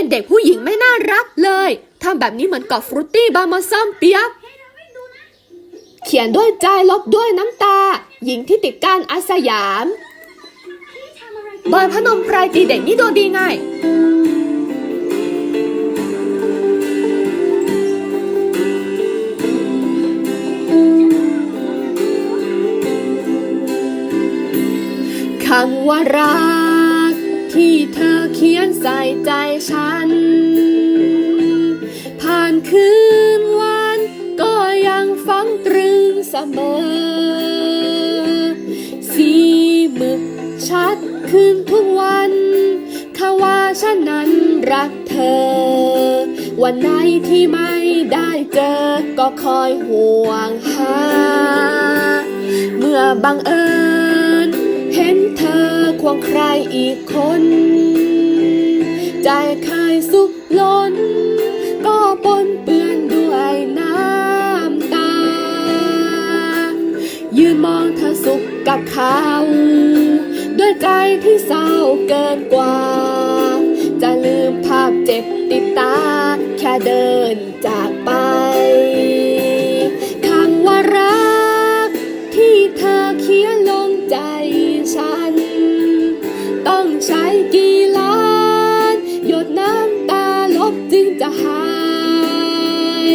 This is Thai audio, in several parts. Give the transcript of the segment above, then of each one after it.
เป็นเด็กผู้หญิงไม่น่ารักเลยทำแบบนี้เหมือนกับฟรุตตี้บาร์มาซัมเปียกเขียนด้วยใจลบด้วยน้ำตา หญิงที่ติดการอาสยามบอยพนมไพรตีเด็กนี่โดนดีไงคำว่ารัก ที่เธอเขียนใส่ใจฉัน ผ่านคืนวันก็ยังฝังตรึงเสมอ สีหมึกชัดขึ้นทุกวันข้าว่าฉันนั้นรักเธอ วันไหนที่ไม่ได้เจอก็คอยห่วงหา เมื่อบังเอิญเห็นเธอ ควงใครอีกคน ใจเคยสุขล้น ก็ปนเปื้อนด้วยน้ำตา ยืนมองเธอสุขกับเขา ด้วยใจที่เศร้าเกินกว่า จะลืมภาพเจ็บติดตา แค่เดิน หาย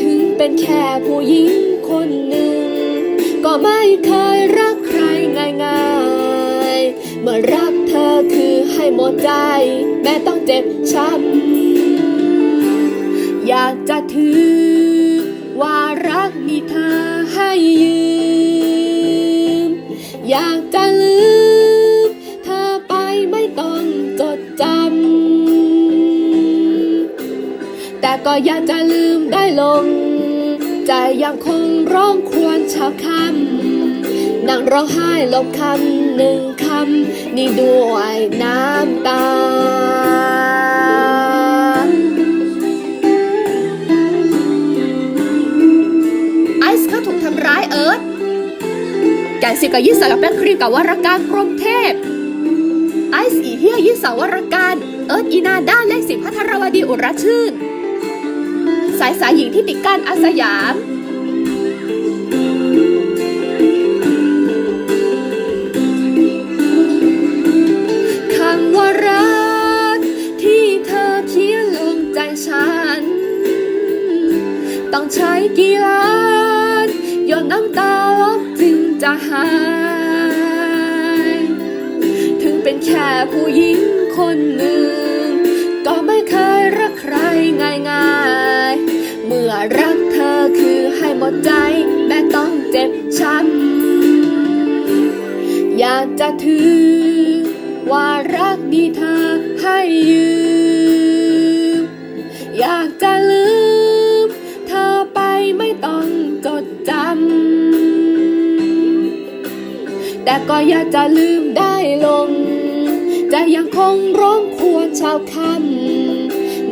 ถึงเป็นแค่ผู้หญิงคนหนึ่ง ก็ไม่เคยรักใครง่ายๆ เมื่อรักเธอคือให้หมดใจ แม้ต้องเจ็บช้ำอยากจะถือ ว่ารักมีเธอให้ยืม อยากจะ ก็อยากจะลืมได้ลง ใจยังคงร้องควรชาวคำนั่งร้องไห้ลบคำหนึ่งคำ นี่ด้วยน้ำตาไอซ์เขาถูกทำร้ายเอิร์ธแกสิกับยิสกับแบคครีมกับวรการพรมเทพไอซ์อีเฮียยิสาวรการ เอิร์ธอีนาด้าเลขสิบพัทรวดีอุรชื่น สายสายหญิงที่ติดการอาสยาม คำว่ารัก ที่เธอเขียนลงใจฉัน ต้องใช้กี่ล้านหยดน้ำตาลบจึงจะหาย ถึงเป็นแค่ผู้หญิงคนหนึ่ง ก็ไม่เคยรักใครง่ายๆ อรักเธอคือให้หมดใจ แม้ต้องเจ็บช้ำอยากจะถือ ว่ารักมีเธอให้ยืมอยากจะลืม เธอไปไม่ต้องจดจำแต่ก็อยากจะลืมได้ลงใจยังคงร้องควรชาวคำ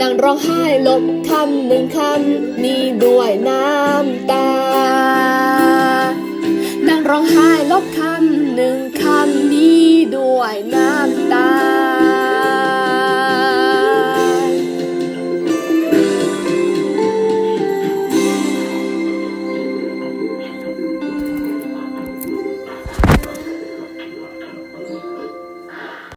นั่งร้องไห้ลบคำหนึ่งคำนี้ด้วยนะ